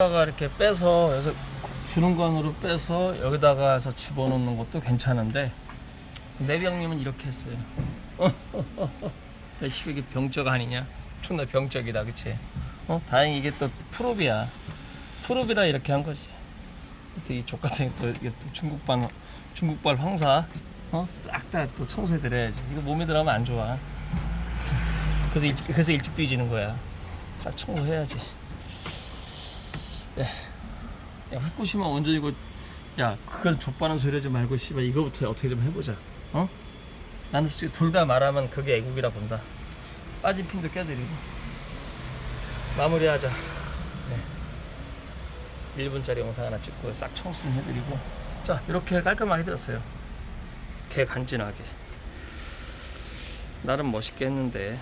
다가 이렇게 빼서 여기서 주는 관으로 빼서 여기다가 해서 집어넣는 것도 괜찮은데 내병님은 이렇게 했어요. 씨 이게 병적 아니냐? 존나 병적이다, 그치? 어? 다행히 이게 또 프로비야. 프로비라 이렇게 한 거지. 또이족 같은 또 이게 또 중국발 중국발 황사 어? 싹 다 또 청소해 드려야지. 이거 몸에 들어가면 안 좋아. 그래서 일찍, 그래서 일찍 뒤지는 거야. 싹 청소해야지. 야 후쿠시마 원전이고 야 그걸 좆바는 소리 하지 말고 씨발 이거부터 어떻게 좀 해보자. 어? 나는 솔직히 둘 다 말하면 그게 애국이라 본다. 빠진 핀도 껴드리고. 마무리하자. 네. 1분짜리 영상 하나 찍고 싹 청소 좀 해드리고. 자 이렇게 깔끔하게 해드렸어요. 개 간지나게. 나름 멋있게 했는데